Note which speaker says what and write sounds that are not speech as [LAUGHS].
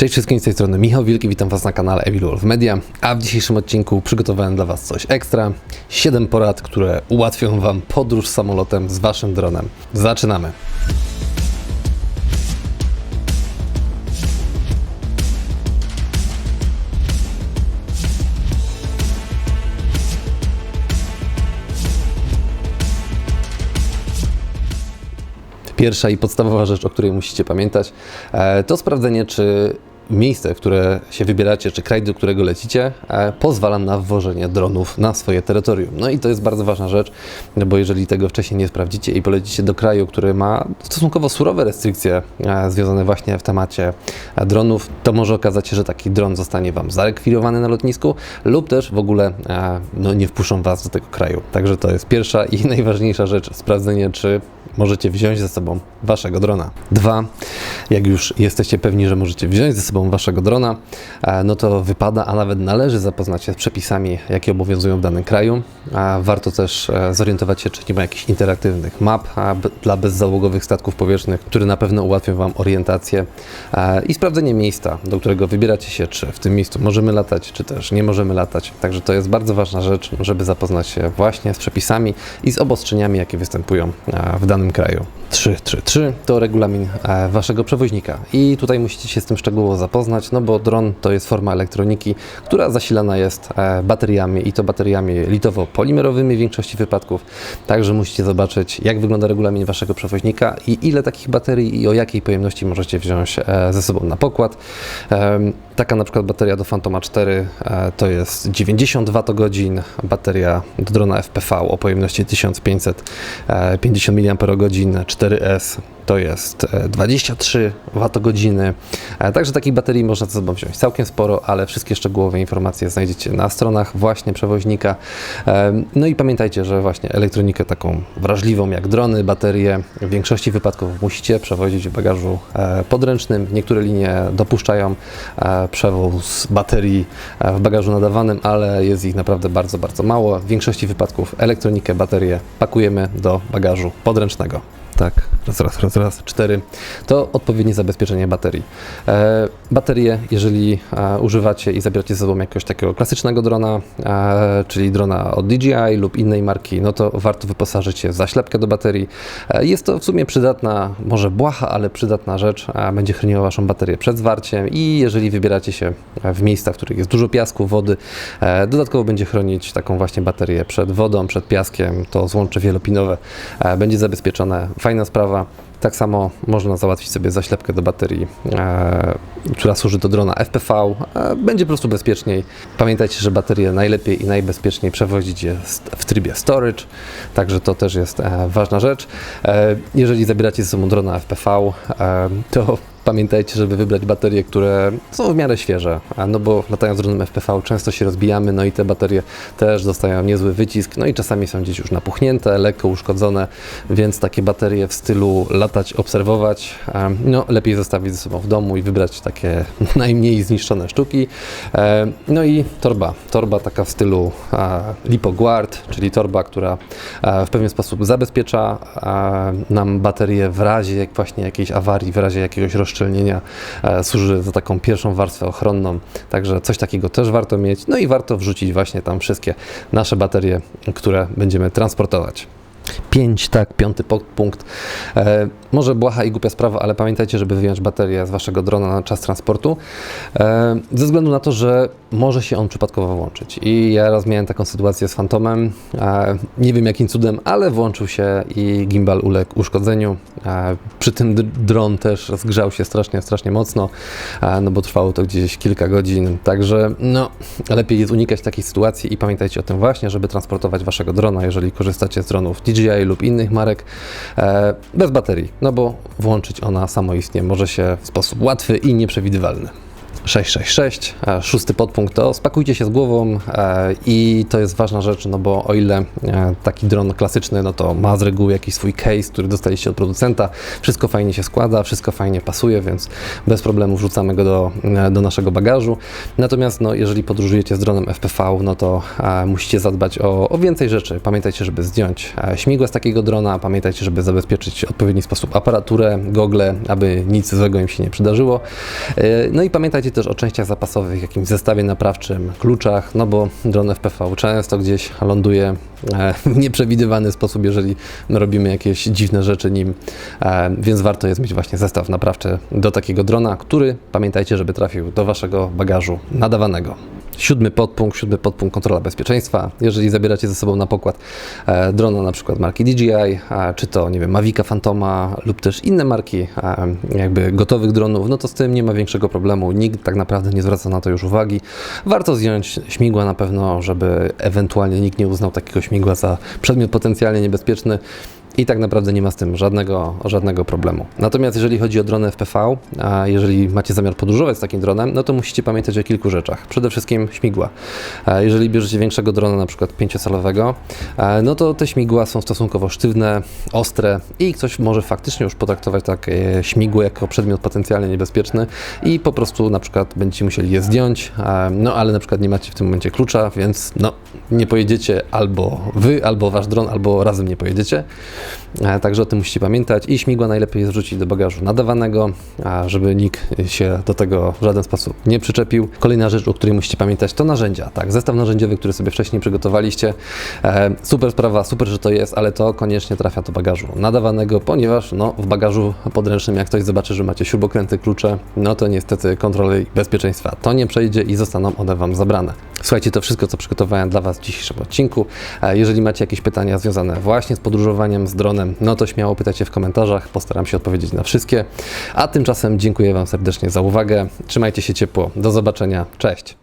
Speaker 1: Cześć wszystkim z tej strony Michał Wielki, witam Was na kanale Evil Wolf Media, a w dzisiejszym odcinku przygotowałem dla Was coś ekstra. 7 porad, które ułatwią Wam podróż samolotem z Waszym dronem. Zaczynamy! Pierwsza i podstawowa rzecz, o której musicie pamiętać, e, to sprawdzenie, czy miejsce, w które się wybieracie, czy kraj, do którego lecicie, pozwala na wwożenie dronów na swoje terytorium. No i to jest bardzo ważna rzecz, bo jeżeli tego wcześniej nie sprawdzicie i polecicie do kraju, który ma stosunkowo surowe restrykcje e, związane właśnie w temacie e, dronów, to może okazać się, że taki dron zostanie Wam zarekwirowany na lotnisku lub też w ogóle e, no, nie wpuszczą Was do tego kraju. Także to jest pierwsza i [LAUGHS] najważniejsza rzecz, sprawdzenie, czy możecie wziąć ze sobą waszego drona. Dwa, jak już jesteście pewni, że możecie wziąć ze sobą waszego drona, e, no to wypada, a nawet należy zapoznać się z przepisami, jakie obowiązują w danym kraju. Warto też e, zorientować się, czy nie ma jakichś interaktywnych map dla bezzałogowych statków powietrznych, które na pewno ułatwią wam orientację e, i sprawdzenie miejsca, do którego wybieracie się, czy w tym miejscu możemy latać, czy też nie możemy latać. Także to jest bardzo ważna rzecz, żeby zapoznać się właśnie z przepisami i z obostrzeniami, jakie występują w danym kraju. 3.3.3 to regulamin waszego przewoźnika i tutaj musicie się z tym szczegółowo zapoznać, no bo dron to jest forma elektroniki, która zasilana jest e, bateriami i to bateriami litowo-polimerowymi w większości wypadków. Także musicie zobaczyć, jak wygląda regulamin waszego przewoźnika i ile takich baterii i o jakiej pojemności możecie wziąć e, ze sobą na pokład. Taka na przykład bateria do Phantoma 4 e, to jest 90 Wh, bateria do drona FPV o pojemności 1550 mAh 4S to jest e, 23 Wh. E, Także takich baterii można ze sobą wziąć całkiem sporo, ale wszystkie szczegółowe informacje znajdziecie na stronach właśnie przewoźnika. E, No i pamiętajcie, że właśnie elektronikę taką wrażliwą jak drony, baterie w większości wypadków musicie przewozić w bagażu e, podręcznym. Niektóre linie dopuszczają e, przewóz baterii e, w bagażu nadawanym, ale jest ich naprawdę bardzo, bardzo mało. W większości wypadków elektronikę, baterie pakujemy do bagażu podręcznego. Tak, raz, raz, raz, raz, cztery. To odpowiednie zabezpieczenie baterii. E, baterie, jeżeli e, używacie i zabieracie ze sobą jakiegoś takiego klasycznego drona, e, czyli drona od DJI lub innej marki, no to warto wyposażyć się w zaślepkę do baterii. E, jest to w sumie przydatna, może błaha, ale przydatna rzecz. E, będzie chroniła Waszą baterię przed zwarciem i jeżeli wybieracie się w miejsca, w których jest dużo piasku, wody, e, dodatkowo będzie chronić taką właśnie baterię przed wodą, przed piaskiem. To złącze wielopinowe e, będzie zabezpieczone. Fajna sprawa. Tak samo można załatwić sobie zaślepkę do baterii, e, która służy do drona FPV. E, będzie po prostu bezpieczniej. Pamiętajcie, że baterie najlepiej i najbezpieczniej przewozić jest w trybie storage, także to też jest e, ważna rzecz. E, jeżeli zabieracie ze sobą drona FPV, e, to Pamiętajcie, żeby wybrać baterie, które są w miarę świeże, no bo latając dronem FPV często się rozbijamy, no i te baterie też dostają niezły wycisk, no i czasami są gdzieś już napuchnięte, lekko uszkodzone, więc takie baterie w stylu latać, obserwować, no lepiej zostawić ze sobą w domu i wybrać takie [LAUGHS] najmniej zniszczone sztuki. No i torba, torba taka w stylu e, LipoGuard, czyli torba, która e, w pewien sposób zabezpiecza e, nam baterię w razie właśnie jakiejś awarii, w razie jakiegoś rozszczelnienia, e, służy za taką pierwszą warstwę ochronną, także coś takiego też warto mieć, no i warto wrzucić właśnie tam wszystkie nasze baterie, które będziemy transportować. 5, tak, piąty punkt. E, może błaha i głupia sprawa, ale pamiętajcie, żeby wyjąć baterię z waszego drona na czas transportu, e, ze względu na to, że może się on przypadkowo włączyć. I ja raz miałem taką sytuację z Phantomem, e, nie wiem jakim cudem, ale włączył się i gimbal uległ uszkodzeniu. E, przy tym dron też zgrzał się strasznie, strasznie mocno, e, no bo trwało to gdzieś kilka godzin, także no, lepiej jest unikać takich sytuacji i pamiętajcie o tym właśnie, żeby transportować waszego drona, jeżeli korzystacie z dronów DJI lub innych marek, e, bez baterii, no bo włączyć ona samoistnie może się w sposób łatwy i nieprzewidywalny. 666. E, Szósty podpunkt to spakujcie się z głową e, i to jest ważna rzecz, no bo o ile e, taki dron klasyczny, no to ma z reguły jakiś swój case, który dostaliście od producenta, wszystko fajnie się składa, wszystko fajnie pasuje, więc bez problemu wrzucamy go do, do naszego bagażu. Natomiast no, jeżeli podróżujecie z dronem FPV, no to musicie zadbać o, o więcej rzeczy. Pamiętajcie, żeby zdjąć śmigła z takiego drona, pamiętajcie, żeby zabezpieczyć w odpowiedni sposób aparaturę, gogle, aby nic złego im się nie przydarzyło. No i pamiętajcie też o częściach zapasowych, jakimś zestawie naprawczym, kluczach, no bo dron FPV często gdzieś ląduje e, w nieprzewidywany sposób, jeżeli robimy jakieś dziwne rzeczy nim, e, więc warto jest mieć właśnie zestaw naprawczy do takiego drona, który pamiętajcie, żeby trafił do waszego bagażu nadawanego. Siódmy podpunkt, siódmy podpunkt kontrola bezpieczeństwa. Jeżeli zabieracie ze sobą na pokład e, drona na przykład marki DJI, e, czy to nie wiem, Mavica Phantoma lub też inne marki e, jakby gotowych dronów, no to z tym nie ma większego problemu. Nikt tak naprawdę nie zwraca na to już uwagi. Warto zdjąć śmigła na pewno, żeby ewentualnie nikt nie uznał takiego śmigła za przedmiot potencjalnie niebezpieczny. I tak naprawdę nie ma z tym żadnego, żadnego problemu. Natomiast jeżeli chodzi o drony FPV, a jeżeli macie zamiar podróżować z takim dronem, no to musicie pamiętać o kilku rzeczach. Przede wszystkim śmigła. Jeżeli bierzecie większego drona, na przykład pięciocalowego, no to te śmigła są stosunkowo sztywne, ostre i ktoś może faktycznie już potraktować takie śmigło jako przedmiot potencjalnie niebezpieczny i po prostu na przykład będziecie musieli je zdjąć, no ale na przykład nie macie w tym momencie klucza, więc no nie pojedziecie albo wy, albo wasz dron, albo razem nie pojedziecie. E, Także o tym musicie pamiętać i śmigła najlepiej jest wrzucić do bagażu nadawanego, żeby nikt się do tego w żaden sposób nie przyczepił. Kolejna rzecz, o której musicie pamiętać, to narzędzia. Tak, zestaw narzędziowy, który sobie wcześniej przygotowaliście. E, super sprawa, super, że to jest, ale to koniecznie trafia do bagażu nadawanego, ponieważ no, w bagażu podręcznym, jak ktoś zobaczy, że macie śrubokręty, klucze, no to niestety kontroli bezpieczeństwa to nie przejdzie i zostaną one Wam zabrane. Słuchajcie, to wszystko, co przygotowałem dla Was w dzisiejszym odcinku. E, Jeżeli macie jakieś pytania związane właśnie z podróżowaniem z dronem, no to śmiało pytajcie w komentarzach, postaram się odpowiedzieć na wszystkie. A tymczasem dziękuję Wam serdecznie za uwagę. Trzymajcie się ciepło. Do zobaczenia. Cześć.